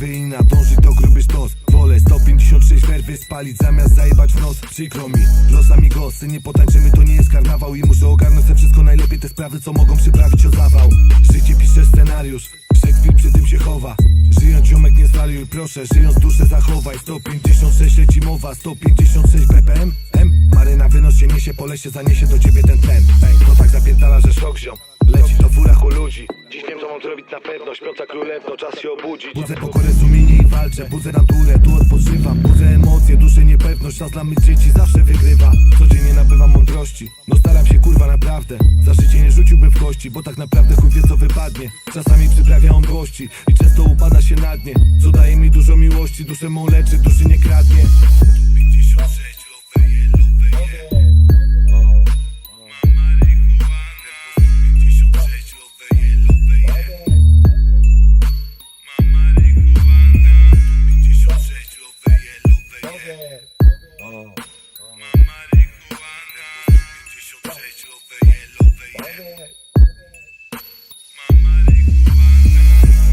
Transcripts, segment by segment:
kofeina Dąży do gruby sztos. Wolę 156 werwy spalić zamiast zajebać w nos. Przykro mi, los amigosy Nie potańczymy, to nie jest karnawał I muszę ogarnąć se wszystko najlepiej. Te sprawy, co mogą przyprawić o zawał. Życie pisze scenariusz Szekspir przy tym się chowa. Żyjąc ziomek nie zwariuj, proszę Żyjąc duszę zachowaj. 156 leci mowa 156 BPM M. Maryna wynos się niesie po lesie Zaniesie do ciebie ten tlen. Ej, to tak zapierdala, że szok ziom Leci. To w furach u ludzi. Dziś wiem co mam zrobić na pewno. Śpiąca królewno, czas się obudzić. Budzę pokorę, sumienie i walczę. Budzę naturę, tu odpoczywam. Budzę emocje, duszę niepewność. Czas dla mych dzieci zawsze wygrywa. Codziennie nabywam mądrości. No staram się kurwa naprawdę. Za życie nie rzuciłbym w kości Bo tak naprawdę chuj wie co wypadnie. Czasami przyprawia on gości I często upada się na dnie. Co daje mi dużo miłości Duszę mą leczy, duszy nie kradnie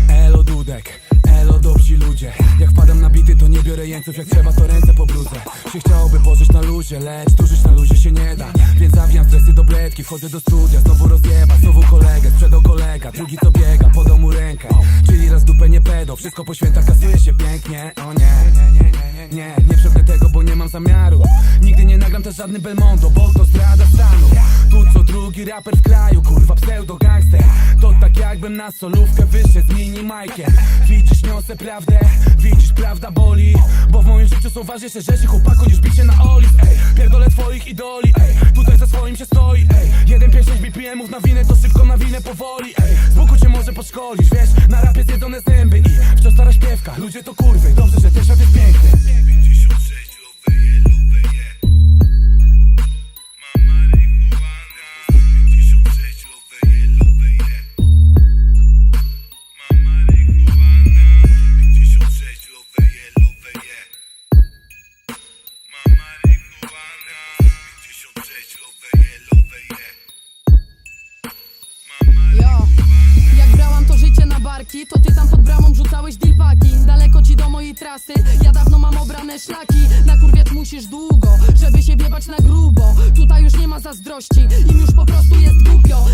Elo Dudek, elo dobrzy ludzie. Jak wpadam na bity to nie biorę jeńców Jak trzeba to ręce pobrudzę Się chciałoby pożyć na luzie Lecz dłużyć na luzie się nie da. Więc zawijam stresy do bledki Wchodzę do studia, znowu rozjeba. Znowu kolegę, sprzedał kolega Drugi co biega, podał mu rękę. Czyli raz dupę nie pedo Wszystko po świętach kasuje się pięknie. O nie, nie, nie, nie, nie, przepnę tego, bo nie mam zamiaru. Nigdy nie nagram też żadny Belmondo Bo to zdrada stanu raper w kraju Kurwa pseudo gangster. To tak jakbym na solówkę wyszedł z mini Majkiem. Widzisz niosę prawdę Widzisz prawda boli. Bo w moim życiu są ważniejsze rzeczy Chłopaku niż bicie na oliw Ej, pierdolę twoich idoli Ej, tutaj za swoim się stoi Ej, 1,5 BPM-ów na winę To szybko na winę powoli Ej, z boku cię może podszkolić Wiesz, na rapie zjedzone zęby I wciąż stara śpiewka. Ludzie to kurwy Dobrze, że ten świat jest piękny na barki To ty tam pod bramą rzucałeś dilpaki. Daleko ci do mojej trasy Ja dawno mam obrane szlaki. Nakurwiać musisz długo Żeby się biebać na grubo. Tutaj już nie ma zazdrości Im już po prostu jest głupio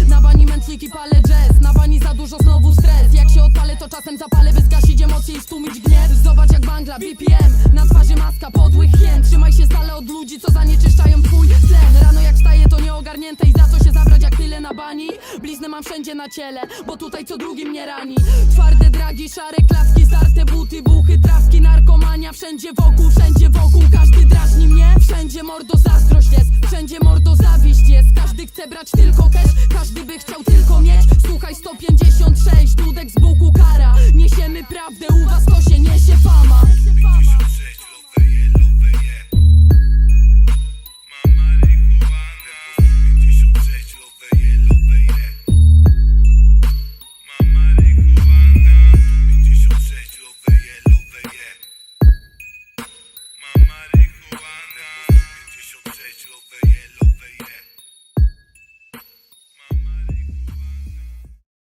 dla BPM Na twarzy maska podłych hien Trzymaj się stale od ludzi, co zanieczyszczają twój tlen. Rano jak wstaję to nieogarnięte i za co się zabrać jak tyle na bani? Bliznę mam wszędzie na ciele, bo tutaj co drugi mnie rani. Twarde dragi, szare klapki, starte buty, buchy, trawki Narkomania. Wszędzie wokół, wszędzie wokół Każdy drażni mnie, wszędzie mordo zazdrość jest. Wszędzie mordo zawiść jest. Każdy chce brać tylko cash, każdy by chciał tylko mieć. Słuchaj 156, dudek z buku kara. Niesiemy prawdę, u was to się niesie fama. Music Farmer.